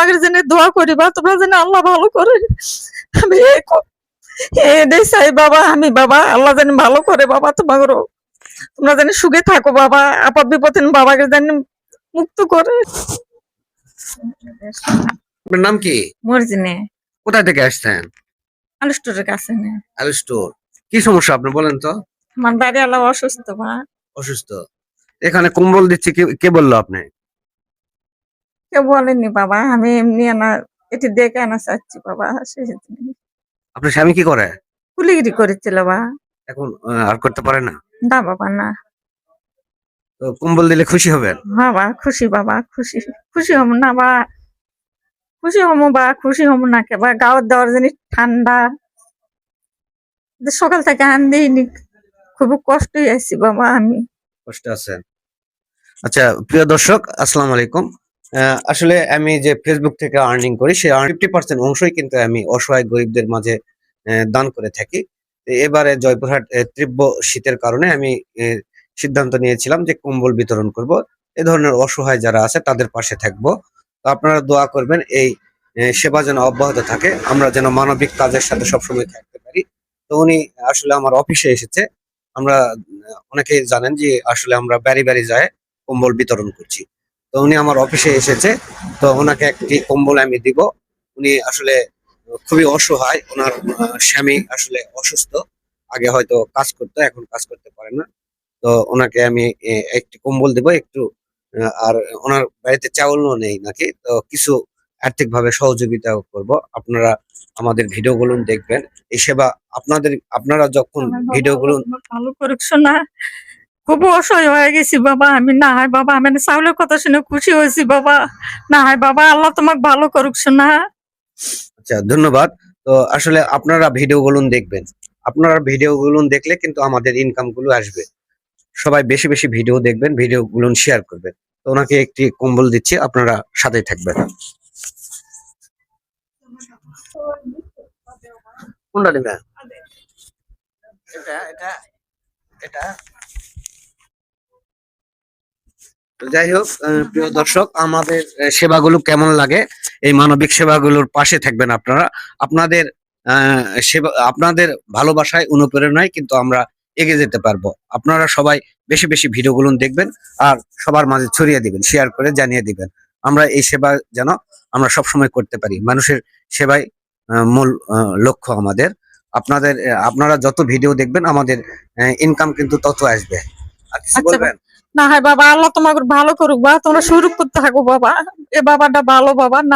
তোমাদের জন্য দোয়া করি বা তোমরা যেন আল্লাহ ভালো করে আমি এটাই চাই বাবা আমি বাবা আল্লাহ যেন ভালো করে বাবা তোমাদেরও তোমরা যেন সুখে থাকো বাবা আপদ বিপদ বাবাকে যেন মুক্ত করে। আপনার নাম কি? মর্জি নে কোথা থেকে আসছেন? আলুস্টোরের কাছে আল স্টোর। কি সমস্যা আপনি বলেন তো? আমার বাড়ি আল্লাহ অসুস্থ বা অসুস্থ। এখানে কম্বল দিচ্ছে কে কে বলল আপনি? কেউ বলেনি বাবা। আমি এমনি আনা এটি দেখে আনা চাচ্ছি বাবা। আপনার স্বামী কি করে? কুলিগিরি করেছিল বা। এখন আহ, আর করতে পারে না? না বাবা না। তো কম্বল দিলে খুশি হবেন? বাবা খুশি বাবা খুশি। খুশি হম না বা। খুশি হম বা খুশি হম না কে বা গাঁৱত দেওয়ার জিনিস ঠান্ডা। যে সকাল থেকে আন দিইনি খুব কষ্টই আছি বাবা আমি। কষ্ট আছেন। আচ্ছা প্রিয় দর্শক আসসালামু আলাইকুম। আসলে আমি যে ফেসবুক থেকে আর্নিং করি, সেই ফিফটি পার্সেন্ট অংশই কিন্তু আমি অসহায় গরিবদের মাঝে দান করে থাকি। এবারে জয়পুরহাট তীব্র শীতের কারণে আমি সিদ্ধান্ত নিয়েছিলাম যে কম্বল বিতরণ করব। এ ধরনের অসহায় যারা আছে, তাদের পাশে থাকব। তো আপনারা দোয়া করবেন, এই সেবা যেন অব্যাহত থাকে, আমরা যেন মানবিক কাজের সাথে সবসময় থাকতে পারি। তো উনি আসলে আমার অফিসে এসেছে। আমরা, অনেকেই জানেন যে আসলে আমরা বাড়ি বাড়ি যায় কম্বল বিতরণ করছি। তো উনি আমার অফিসে এসেছে। তো ওনাকে একটি কম্বল আমি দিব। উনি আসলে খুবই অসহায়। ওনার স্বামী আসলে অসুস্থ। আগে হয়তো কাজ করতো এখন কাজ করতে পারে না। তো ওনাকে আমি একটি কম্বল দেব। একটু আর ওনার বাড়িতে চাউলও নেই নাকি? তো কিছু আর্থিক ভাবে সহযোগিতা করব। আপনারা আমাদের ভিডিওগুলো দেখবেন। এই সেবা আপনাদের আপনারা যখন ভিডিওগুলো ভালো করুক শোনা খুব অসহায় হয়ে গেছি বাবা। আমি না হয় বাবা আমি চাউলের কথা শুনে খুশি হয়েছি বাবা। না হয় বাবা আল্লাহ তোমাকে ভালো করুক শোনা আচ্ছা ধন্যবাদ। তো আসলে আপনারা ভিডিওগুলো দেখবেন। আপনারা ভিডিওগুলো দেখলে কিন্তু আমাদের ইনকামগুলো আসবে। সবাই বেশি বেশি ভিডিও দেখবেন ভিডিওগুলো শেয়ার করবেন। তো ওনাকে একটি কম্বল দিচ্ছি আপনারা সাথে থাকবেন। কোনটা নেবেন? এটা এটা এটা তো যাই হোক প্রিয় দর্শক, আমাদের সেবাগুলো কেমন লাগে? এই মানবিক সেবাগুলোর পাশে থাকবেন আপনারা। আপনাদের সেবা, আপনাদের ভালোবাসায় অনুপ্রেরণায় কিন্তু আমরা এগিয়ে যেতে পারব। আপনারা সবাই বেশি বেশি ভিডিওগুলো দেখবেন আর সবার মাঝে ছড়িয়ে দিবেন শেয়ার করে জানিয়ে দিবেন। আমরা এই সেবা যেন আমরা সব সময় করতে পারি। মানুষের সেবাই মূল লক্ষ্য আমাদের। আপনাদের আপনারা যত ভিডিও দেখবেন, আমাদের ইনকাম কিন্তু তত আসবে। আর কিছু আচ্ছা, বলবেন? না হয় বাবা আল্লাহ তোমাকে ভালো করুক বা তোমরা শুরু করতে থাকো বাবা। এ বাবাটা ভালো বাবা না।